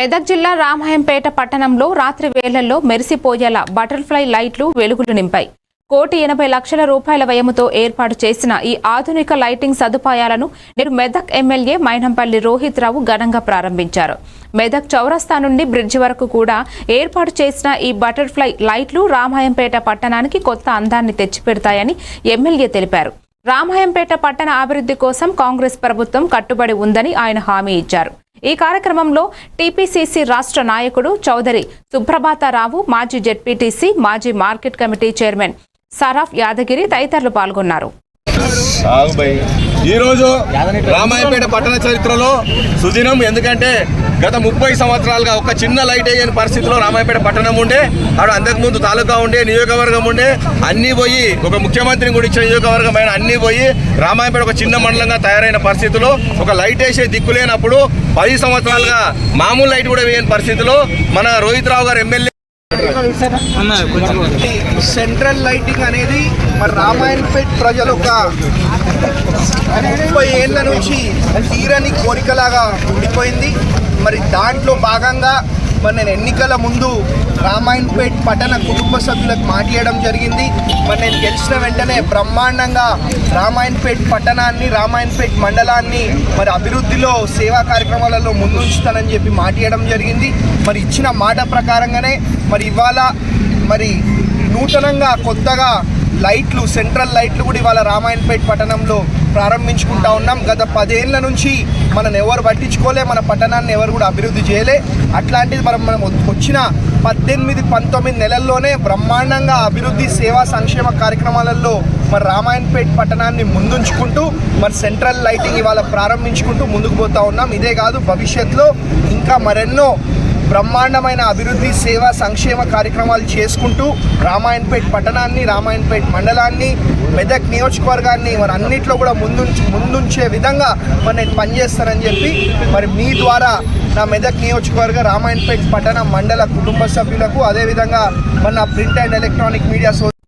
మెదక్ జిల్లా రామాయంపేట పట్టణంలో రాత్రి వేళల్లో మెరిసిపోయేలా బటర్ఫ్లై లైట్లు వెలుగులు నింపాయి. కోటి ఎనభై లక్షల రూపాయల వ్యయముతో ఏర్పాటు చేసిన ఈ ఆధునిక లైటింగ్ సదుపాయాలను నేడు మెదక్ ఎమ్మెల్యే మైనంపల్లి రోహిత్ రావు ఘనంగా ప్రారంభించారు. మెదక్ చౌరస్తా నుండి బ్రిడ్జి వరకు కూడా ఏర్పాటు చేసిన ఈ బటర్ఫ్లై లైట్లు రామాయంపేట పట్టణానికి కొత్త అందాన్ని తెచ్చిపెడతాయని ఎమ్మెల్యే తెలిపారు. రామాయంపేట పట్టణ అభివృద్ధి కోసం కాంగ్రెస్ ప్రభుత్వం కట్టుబడి ఉందని ఆయన హామీ ఇచ్చారు. ఈ కార్యక్రమంలో టీపీసీసీ రాష్ట్ర నాయకుడు చౌదరి సుప్రభాతారావు మాజీ జెడ్పీటీసీ మాజీ market committee chairman Saraf Yadagiri తదితరులు పాల్గొన్నారు. ఈరోజు రామాయపేట పట్టణ చరిత్రలో సుదినం ఎందుకంటే గత ముప్పై సంవత్సరాలుగా ఒక చిన్న లైట్ వేయని పరిస్థితిలో రామాయపేట పట్టణం ఉండే ఆడ అంతకుముందు తాలూకా ఉండే నియోజకవర్గం ఉండే అన్నీ పోయి ఒక ముఖ్యమంత్రిని కూడా ఇచ్చిన నియోజకవర్గం అయిన అన్నీ పోయి రామాయపేట ఒక చిన్న మండలంగా తయారైన పరిస్థితిలో ఒక లైట్ వేసే దిక్కు లేనప్పుడు పది సంవత్సరాలుగా మామూలు లైట్ కూడా వేయని పరిస్థితిలో మన రోహిత్ రావు గారు ఎమ్మెల్యే సెంట్రల్ లైటింగ్ అనేది మరి రామాయణపేట్ ప్రజలు ఒక ముప్పై ఏళ్ళ నుంచి తీరని కోరికలాగా ఉండిపోయింది. మరి దాంట్లో భాగంగా మరి నేను ఎన్నికల ముందు రామాయణపేట్ పట్టణ కుటుంబ సభ్యులకు మాట్లాడడం జరిగింది. మరి నేను గెలిచిన వెంటనే బ్రహ్మాండంగా రామాయణపేట్ పట్టణాన్ని రామాయణపేట్ మండలాన్ని మరి అభివృద్ధిలో సేవా కార్యక్రమాలలో ముందుంచుతానని చెప్పి మాట్లాడడం జరిగింది. మరి ఇచ్చిన మాట ప్రకారంగానే మరి ఇవాళ మరి నూతనంగా కొత్తగా లైట్లు సెంట్రల్ లైట్లు కూడా ఇవాళ రామాయణపేట్ పట్టణంలో ప్రారంభించుకుంటా ఉన్నాం. గత పదేళ్ళ నుంచి మనం ఎవరు పట్టించుకోలే మన పట్టణాన్ని ఎవరు కూడా అభివృద్ధి చేయలే. అట్లాంటిది మనం మనం వచ్చిన పద్దెనిమిది పంతొమ్మిది నెలల్లోనే బ్రహ్మాండంగా అభివృద్ధి సేవా సంక్షేమ కార్యక్రమాలలో మరి రామాయణపేట్ పట్టణాన్ని ముందుంచుకుంటూ మరి సెంట్రల్ లైటింగ్ ఇవాళ ప్రారంభించుకుంటూ ముందుకు పోతా ఉన్నాం. ఇదే కాదు భవిష్యత్తులో ఇంకా మరెన్నో బ్రహ్మాండమైన అభివృద్ధి సేవా సంక్షేమ కార్యక్రమాలు చేసుకుంటూ రామాయణపేట్ పట్టణాన్ని రామాయణపేట్ మండలాన్ని మెదక్ నియోజకవర్గాన్ని మరి అన్నిట్లో కూడా ముందుంచి ముందుంచే విధంగా మరి నేను పనిచేస్తానని చెప్పి మరి మీ ద్వారా నా మెదక్ నియోజకవర్గ రామాయణపేట్ పట్టణ మండల కుటుంబ సభ్యులకు అదేవిధంగా మన print and electronic media so